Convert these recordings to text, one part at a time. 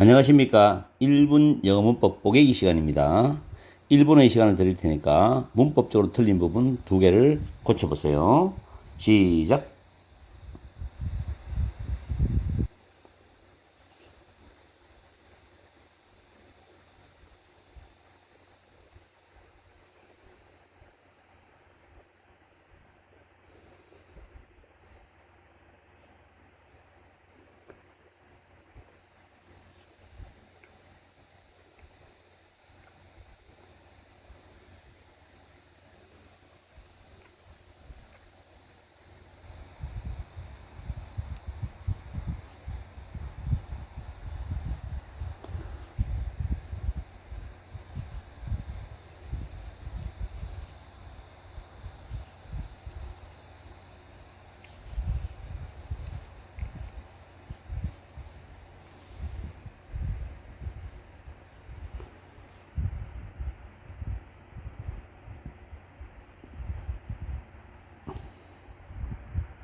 안녕하십니까. 1분 영어 문법 보개기 시간입니다. 1분의 시간을 드릴 테니까 문법적으로 틀린 부분 두 개를 고쳐보세요. 시작.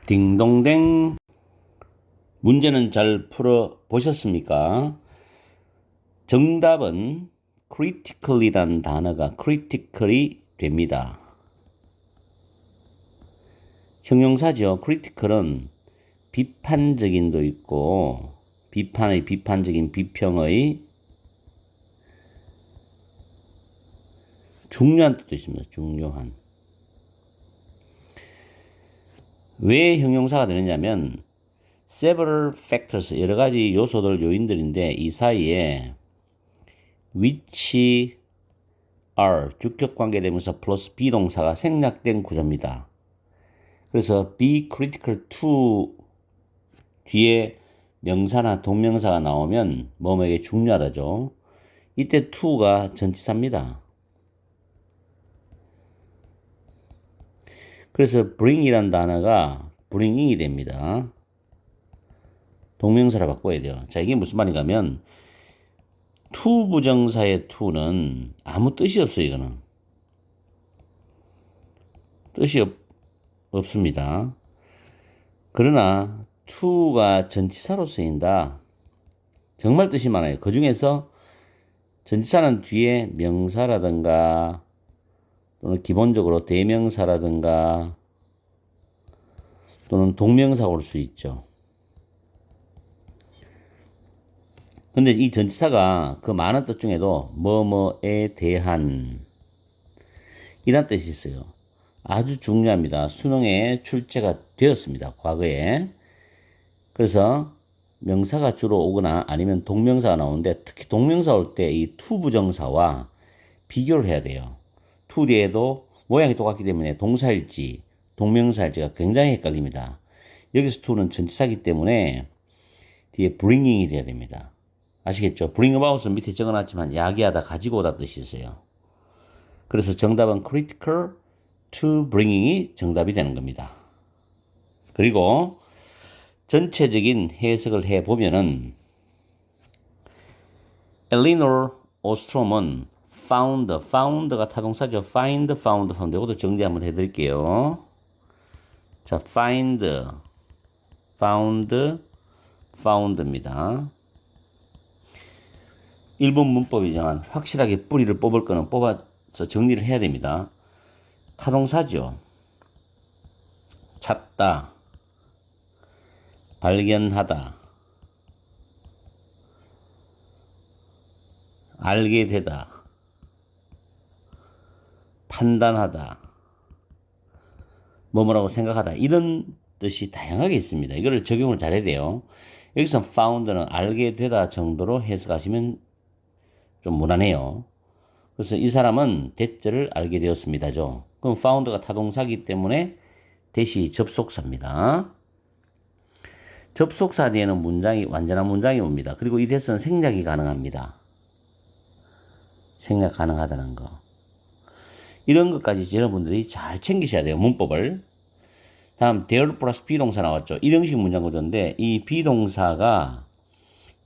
딩동댕. 문제는 잘 풀어 보셨습니까? 정답은 critically란 단어가 critically 됩니다. 형용사죠. critical은 비판적인도 있고 비판의 비판적인 비평의 중요한 뜻도 있습니다. 중요한. 왜 형용사가 되느냐면 several factors 여러 가지 요소들 요인들인데 이 사이에 which are 주격 관계 되면서 플러스 비동사가 생략된 구조입니다. 그래서 be critical to 뒤에 명사나 동명사가 나오면 뭐뭐에게 중요하다죠. 이때 to가 전치사입니다. 그래서 bring이란 단어가 bringing이 됩니다. 동명사로 바꿔야 돼요. 자, 이게 무슨 말인가 하면 to 부정사의 to는 아무 뜻이 없어요, 이거는. 뜻이 없, 없습니다. 그러나 to가 전치사로 쓰인다. 정말 뜻이 많아요. 그 중에서 전치사는 뒤에 명사라든가 또는 기본적으로 대명사라든가 또는 동명사가 올수 있죠. 근데 이 전치사가 그 많은 뜻 중에도 뭐뭐에 대한 이란 뜻이 있어요. 아주 중요합니다. 수능에 출제가 되었습니다. 과거에. 그래서 명사가 주로 오거나 아니면 동명사가 나오는데 특히 동명사 올 때 이 투부정사와 비교를 해야 돼요. 투 뒤에도 모양이 똑같기 때문에 동사일지 동명사일지가 굉장히 헷갈립니다. 여기서 투는 전치사기 때문에 뒤에 bringing이 돼야 됩니다. 아시겠죠? bring about은 밑에 적어놨지만 야기하다 가지고 오다 뜻이 있어요. 그래서 정답은 critical to bringing이 정답이 되는 겁니다. 그리고 전체적인 해석을 해 보면은 엘리노 오스트롬은 found, found가 타동사죠. find, found, found. 이것도 정리 한번 해드릴게요. 자, find, found, found입니다. 일본 문법이지만 확실하게 뿌리를 뽑을 거는 뽑아서 정리를 해야 됩니다. 타동사죠. 찾다, 발견하다, 알게 되다, 판단하다, 뭐뭐라고 생각하다 이런 뜻이 다양하게 있습니다. 이거를 적용을 잘해야 돼요. 여기서 found는 알게 되다 정도로 해석하시면 좀 무난해요. 그래서 이 사람은 대절을 알게 되었습니다죠. 그럼 found가 타동사기 때문에 대시 접속사입니다. 접속사 뒤에는 문장이 완전한 문장이 옵니다. 그리고 이 대서는 생략이 가능합니다. 생략 가능하다는 거. 이런 것까지 여러분들이 잘 챙기셔야 돼요. 문법을. 다음 대열 플러스 비동사 나왔죠. 이형식 문장 구조인데 이 비동사가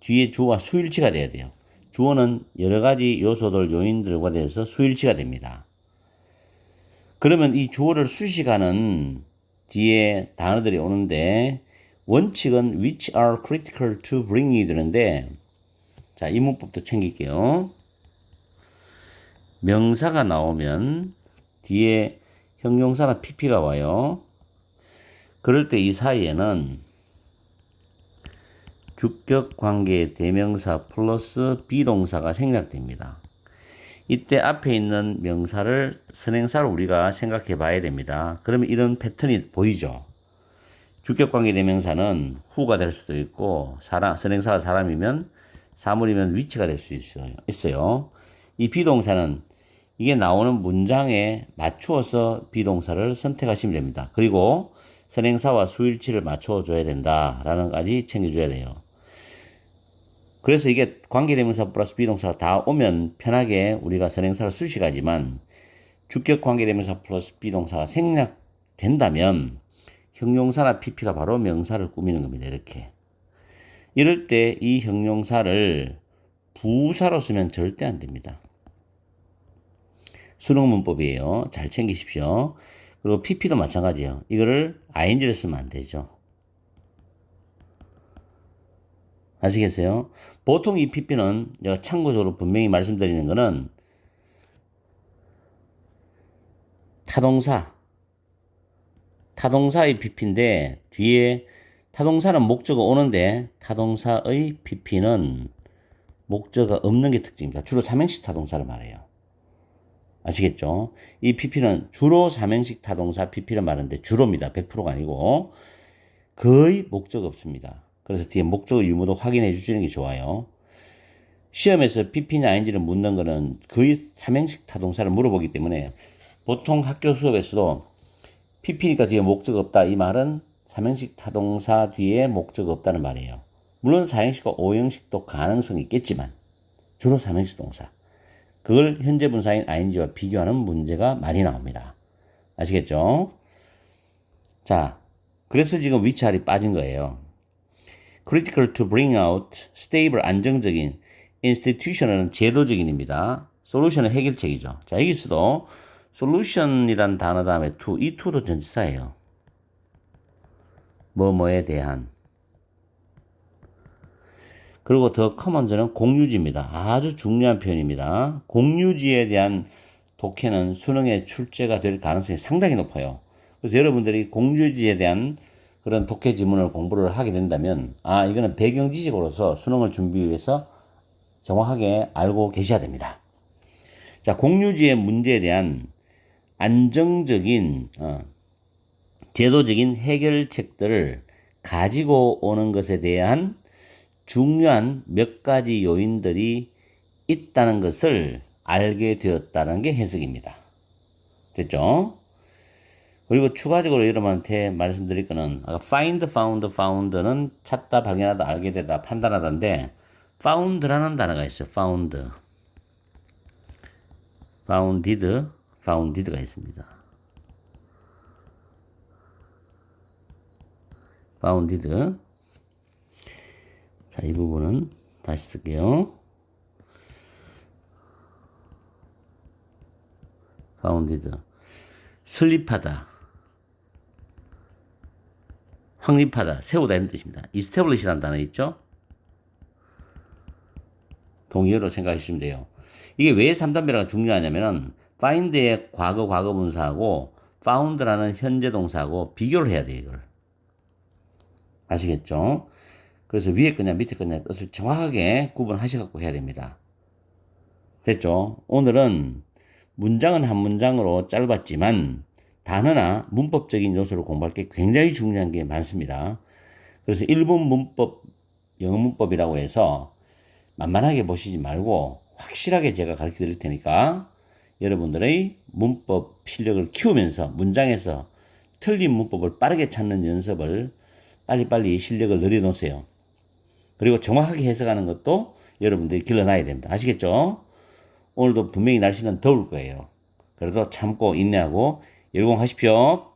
뒤에 주어와 수일치가 돼야 돼요. 주어는 여러 가지 요소들 요인들과 대해서 수일치가 됩니다. 그러면 이 주어를 수식하는 뒤에 단어들이 오는데 원칙은 which are critical to bring이 되는데 자, 이 문법도 챙길게요. 명사가 나오면 뒤에 형용사나 PP가 와요. 그럴 때 이 사이에는 주격 관계 대명사 플러스 비동사가 생략됩니다. 이때 앞에 있는 명사를 선행사로 우리가 생각해 봐야 됩니다. 그러면 이런 패턴이 보이죠. 주격 관계 대명사는 후가 될 수도 있고 사람 선행사가 사람이면 사물이면 위치가 될 수 있어요. 있어요. 이 비동사는 이게 나오는 문장에 맞추어서 비동사를 선택하시면 됩니다. 그리고 선행사와 수일치를 맞춰 줘야 된다라는 까지 챙겨 줘야 돼요. 그래서 이게 관계대명사 플러스 비동사가 다 오면 편하게 우리가 선행사를 수식하지만 주격 관계대명사 플러스 비동사가 생략된다면 형용사나 PP가 바로 명사를 꾸미는 겁니다. 이렇게. 이럴 때 이 형용사를 부사로 쓰면 절대 안 됩니다. 수능 문법이에요. 잘 챙기십시오. 그리고 PP도 마찬가지예요. 이거를 ing를 쓰면 안 되죠. 아시겠어요? 보통 이 PP는 제가 참고적으로 분명히 말씀드리는 거는 타동사 타동사의 PP인데 뒤에 타동사는 목적어 오는데 타동사의 PP는 목적어 없는 게 특징입니다. 주로 삼행식 타동사를 말해요. 아시겠죠? 이 PP는 주로 삼행식 타동사 PP를 말하는데 주로입니다. 100%가 아니고 거의 목적 없습니다. 그래서 뒤에 목적어 유무도 확인해 주시는 게 좋아요. 시험에서 PP냐 아닌지를 묻는 거는 거의 삼행식 타동사를 물어보기 때문에 보통 학교 수업에서도 PP니까 뒤에 목적 없다 이 말은 삼행식 타동사 뒤에 목적 없다는 말이에요. 물론 사행식과 오형식도 가능성이 있겠지만 주로 삼행식 동사. 그걸 현재 분사인 ing와 비교하는 문제가 많이 나옵니다. 아시겠죠? 자, 그래서 지금 위치알이 빠진 거예요. critical to bring out stable 안정적인 institution은 제도적인입니다. solution은 해결책이죠. 자, 여기서도 solution이란 단어 다음에 to 이 to도 전치사예요. 뭐뭐에 대한 그리고 더 커먼즈는 공유지입니다. 아주 중요한 표현입니다. 공유지에 대한 독해는 수능의 출제가 될 가능성이 상당히 높아요. 그래서 여러분들이 공유지에 대한 그런 독해 지문을 공부를 하게 된다면 아 이거는 배경 지식으로서 수능을 준비 위해서 정확하게 알고 계셔야 됩니다. 자 공유지의 문제에 대한 안정적인 어, 제도적인 해결책들을 가지고 오는 것에 대한 중요한 몇 가지 요인들이 있다는 것을 알게 되었다는 게 해석입니다. 됐죠? 그리고 추가적으로 여러분한테 말씀드릴 거는 아까 find, found, found는 찾다, 발견하다, 알게 되다, 판단하다인데 found라는 단어가 있어요. found. founded, founded가 있습니다. founded. 자, 이 부분은 다시 쓸게요. founded. 설립하다. 확립하다, 세우다 이런 뜻입니다. establish라는 단어 있죠? 동의어로 생각해 주시면 돼요. 이게 왜 3단배라가 중요하냐면은 find의 과거 과거 분사하고 found라는 현재 동사하고 비교를 해야 돼요, 이걸. 아시겠죠? 그래서 위에 거냐 밑에 거냐 뜻을 정확하게 구분하셔 갖고 해야 됩니다. 됐죠? 오늘은 문장은 한 문장으로 짧았지만 단어나 문법적인 요소를 공부할 게 굉장히 중요한 게 많습니다. 그래서 일본 문법, 영어 문법이라고 해서 만만하게 보시지 말고 확실하게 제가 가르쳐 드릴 테니까 여러분들의 문법 실력을 키우면서 문장에서 틀린 문법을 빠르게 찾는 연습을 빨리빨리 실력을 늘려놓으세요. 그리고 정확하게 해석하는 것도 여러분들이 길러놔야 됩니다. 아시겠죠? 오늘도 분명히 날씨는 더울 거예요. 그래서 참고 인내하고 열공하십시오.